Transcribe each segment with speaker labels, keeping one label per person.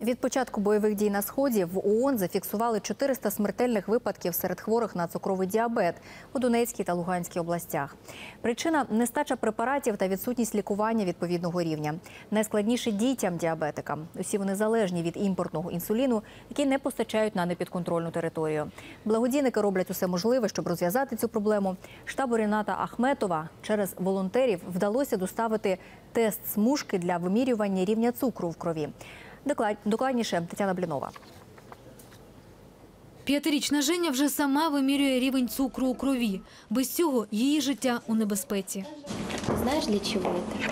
Speaker 1: Від початку бойових дій на сході в ООН зафіксували 400 смертельних випадків серед хворих на цукровий діабет у Донецькій та Луганській областях. Причина нестача препаратів та відсутність лікування відповідного рівня. Найскладніше дітям діабетикам. Усі вони залежні від імпортного інсуліну, який не постачають на непідконтрольну територію. Благодійники роблять усе можливе, щоб розв'язати цю проблему. Штабу Ріната Ахметова через волонтерів вдалося доставити тест смужки для вимірювання рівня цукру в крові. Доклад- Докладніше Тетяна Блінова.
Speaker 2: П'ятирічна Женя вже сама вимірює рівень цукру у крові. Без цього її життя у небезпеці.
Speaker 3: Знаешь, для чего это?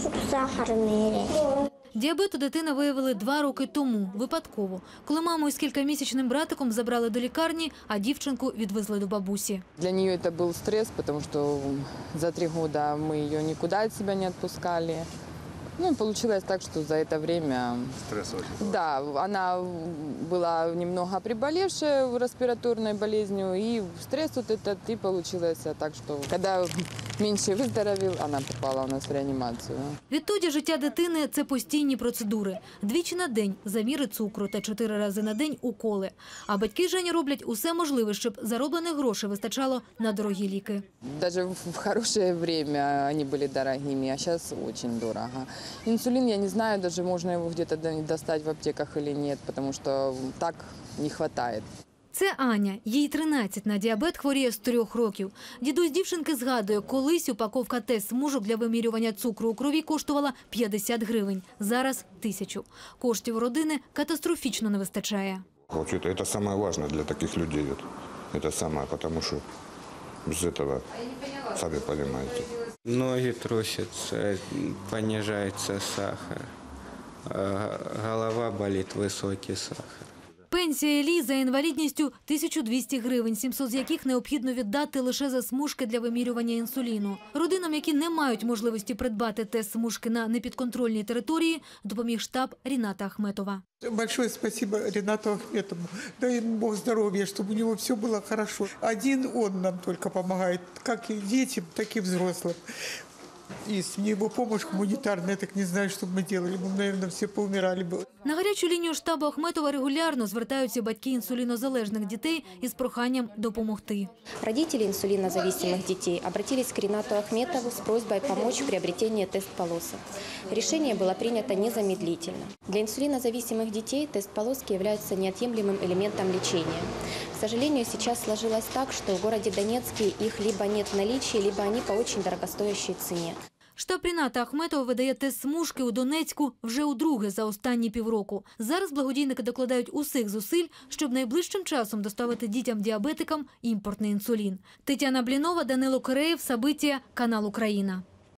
Speaker 4: Щоб сахар міряти.
Speaker 2: Діабет у дитини виявили два роки тому, випадково, коли маму із кількамісячним братиком забрали до лікарні, а дівчинку відвезли до бабусі.
Speaker 5: Для нее это был стресс, потому что за три года мы ее никуда от себя не отпускали. Ну, и получилось так, что за это время...
Speaker 6: Стресс очень.
Speaker 5: Да, она была немного приболевшая респираторной болезнью, и стресс вот этот, и получилось так, что когда меньше выздоровел, она попала у нас в реанимацию.
Speaker 2: Відтоді життя дитини – це постійні процедури. Двічі на день заміри цукру та чотири рази на день уколи. А батьки Жені роблять усе можливе, щоб зароблених грошей вистачало на дорогі ліки.
Speaker 5: Даже в в хорошее время они были дорогими, а сейчас очень дорого. Инсулин, я не знаю, даже можно его где-то до- достать в аптеках или нет, потому что так не хватает.
Speaker 2: Це Аня. Їй 13 на діабет хворіє з трьох років. Дідусь дівчинки згадує, колись упаковка тест смужок для вимірювання цукру у крові коштувала 50 гривень. Зараз – тисячу. Коштів у родини катастрофічно не вистачає.
Speaker 6: Вообще-то это самое важное для таких людей. вот. Это самое, потому что без этого, сами понимаете.
Speaker 7: Ноги трусятся, понижается сахар. Голова болит, высокий сахар.
Speaker 2: Пенсія Елі за інвалідністю – 1200 гривень, 700 з яких необхідно віддати лише за смужки для вимірювання інсуліну. Родинам, які не мають можливості придбати тест смужки на непідконтрольній території, допоміг штаб Ріната Ахметова.
Speaker 8: Большое спасибо Ренату Ахметову. Дай ему Бог здоровья, чтобы у него все было хорошо. Один он нам только помогает, как и детям, так и взрослым. И с его помощь гуманитарная, я так не знаю, что бы мы делали. Мы, наверное, все поумирали бы.
Speaker 2: На гарячу лінію штабу Ахметова регулярно звертаються батьки інсулінозалежних дітей із проханням допомогти.
Speaker 3: Родители инсулинозависимых детей обратились к Ринату Ахметову с просьбой помочь в приобретении тест-полосок. Решение было принято незамедлительно. Для инсулинозависимых детей тест-полоски являются неотъемлемым элементом лечения. К сожалению, сейчас сложилось так, что в городе Донецке их либо нет в наличии, либо они по очень дорогостоящей цене.
Speaker 2: Штаб Ріната Ахметова видає тест смужки у Донецьку вже удруге за останні півроку. Зараз благодійники докладають усіх зусиль, щоб найближчим часом доставити дітям-діабетикам імпортний інсулін. Тетяна Блінова, Данило Киреєв, Сабитія, канал Україна.